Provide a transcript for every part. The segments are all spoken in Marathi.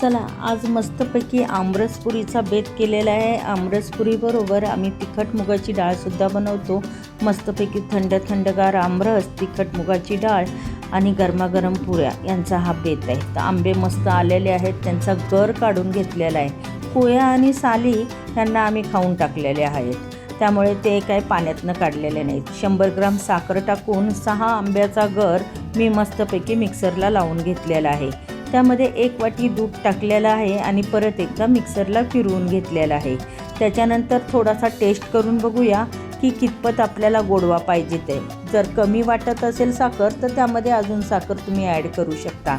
चला आज मस्तपैकी आमरसपुरीचा बेत केलेला आहे. आमरसपुरीबरोबर आम्ही तिखट मुगाची डाळसुद्धा बनवतो. मस्तपैकी थंड थंडगार आमरस तिखट मुगाची डाळ आणि गरमागरम पुऱ्या यांचा हा बेत आहे. तर आंबे मस्त आलेले आहेत त्यांचा गर काढून घेतलेला आहे. पोया आणि साली यांना आम्ही खाऊन टाकलेले आहेत. त्यामुळे ते काय पाण्यातनं काढलेले नाहीत. शंभर ग्राम साखर टाकून सहा आंब्याचा गर मी मस्तपैकी मिक्सरला लावून घेतलेला आहे. त्यामध्ये एक वाटी दूध टाकलेलं आहे आणि परत एकदा मिक्सरला फिरवून घेतलेलं आहे. त्याच्यानंतर थोडासा टेस्ट करून बघूया की कितपत आपल्याला गोडवा पाहिजे ते. जर कमी वाटत असेल साखर तर त्यामध्ये अजून साखर तुम्ही ॲड करू शकता.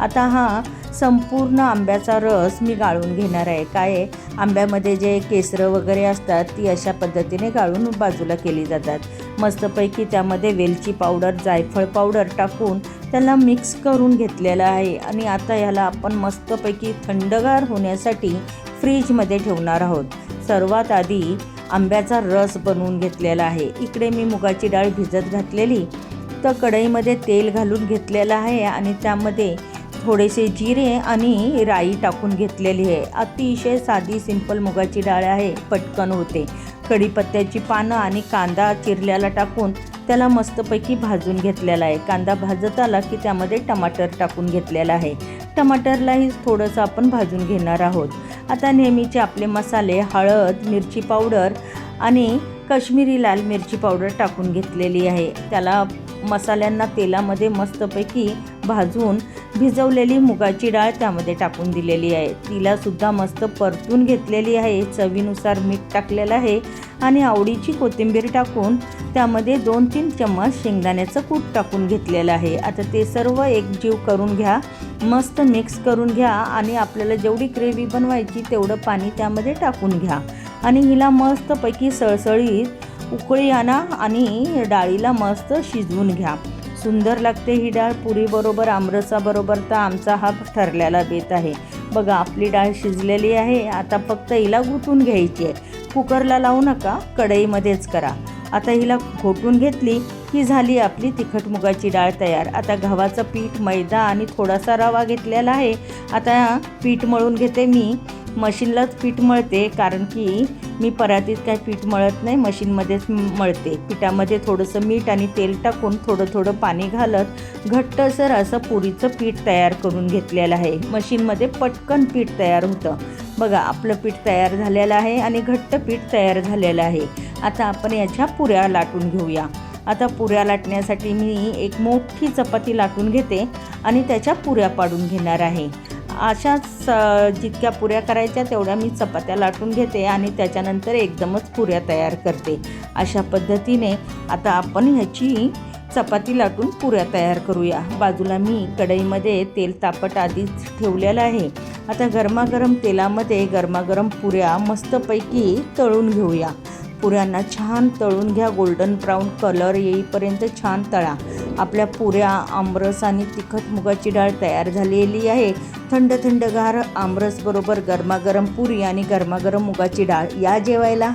आता हा संपूर्ण आंब्याचा रस मी गाळून घेणार आहे. काय आंब्यामध्ये जे केसरं वगैरे असतात ती अशा पद्धतीने गाळून बाजूला केली जातात. मस्तपैकी त्यामध्ये वेलची पावडर जायफळ पावडर टाकून त्याला मिक्स करून घेतलेलं आहे. आणि आता ह्याला आपण मस्तपैकी थंडगार होण्यासाठी फ्रीजमध्ये ठेवणार आहोत. सर्वात आधी आंब्याचा रस बनवून घेतलेला आहे. इकडे मी मुगाची डाळ भिजत घातलेली. तर कढईमध्ये तेल घालून घेतलेलं आहे आणि त्यामध्ये थोडेसे जिरे आणि राई टाकून घेतलेली आहे. अतिशय साधी सिंपल मुगाची डाळ आहे. पटकन होते. कढीपत्त्याची पानं आणि कांदा चिरल्याला टाकून त्याला मस्तपैकी भाजून घेतलेला आहे. कांदा भाजत आला की त्यामध्ये टमाटर टाकून घेतलेला आहे. टमाटरलाही थोडंसं आपण भाजून घेणार आहोत. आता नेहमीचे आपले मसाले हळद मिरची पावडर आणि काश्मीरी लाल मिरची पावडर टाकून घेतलेली आहे. त्याला मसाल्यांना तेलामध्ये मस्तपैकी भाजून भिजवलेली मुगाची डाळ त्यामध्ये टाकून दिलेली आहे. तिलासुद्धा मस्त परतून घेतलेली आहे. चवीनुसार मीठ टाकलेलं आहे आणि आवडीची कोथिंबीर टाकून त्यामध्ये दोन तीन चम्मच शेंगदाण्याचं कूट टाकून घेतलेलं आहे. आता ते सर्व एकजीव करून घ्या. मस्त मिक्स करून घ्या आणि आपल्याला जेवढी ग्रेव्ही बनवायची तेवढं पाणी त्यामध्ये टाकून घ्या. आणि हिला मस्तपैकी सळसळीत उकळी आणा आणि डाळीला मस्त शिजवून घ्या. सुंदर लागते ही डाळ. पुरीबरोबर आमरसाबरोबर तर आमचा हा ठरलेला बेत आहे. बघा आपली डाळ शिजलेली आहे. आता फक्त हिला घुटून घ्यायची आहे. कुकरला लावू नका कढईमध्येच करा. आता हिला घोटून घेतली ही झाली आपली तिखट मुगाची डाळ तयार. आता गव्हाचं पीठ मैदा आणि थोडासा रवा घेतलेला आहे. आता पीठ मळून घेते मी. मशीनलाच पीठ मळते कारण की मी परातीत काय पीठ मळत नाही मशीनमध्येच मळते. पिठामध्ये थोडंसं मीठ आणि तेल टाकून थोडं थोडं पाणी घालत घट्टसर असं पुरीचं पीठ तयार करून घेतलेलं आहे. मशीनमध्ये पटकन पीठ तयार होतं. बघा आपलं पीठ तयार झालेलं आहे आणि घट्ट पीठ तयार झालेलं आहे. आता आपण याच्या पुऱ्या लाटून घेऊया. आता पुऱ्या लाटण्यासाठी मी एक मोठी चपाती लाटून घेते आणि त्याच्या पुऱ्या पाडून घेणार आहे. अशाच जितक्या पुऱ्या करायच्या तेवढ्या मी चपात्या लाटून घेते आणि त्याच्यानंतर एकदमच पुऱ्या तयार करते. अशा पद्धतीने आता आपण ह्याची चपाती लाटून पुऱ्या तयार करूया. बाजूला मी कढईमध्ये तेल तापट आधीच ठेवलेलं आहे. आता गरमागरम तेलामध्ये गरमागरम पुऱ्या मस्तपैकी तळून घेऊया. पुऱ्यांना छान तळून घ्या. गोल्डन ब्राऊन कलर येईपर्यंत छान तळा. आपल्या पुऱ्या आमरस आणि तिखट मुगाची डाळ तयार झालेली आहे. थंड थंडगार आमरसबरोबर गरमागरम पुरी आणि गरमागरम मुगाची डाळ या जेवायला?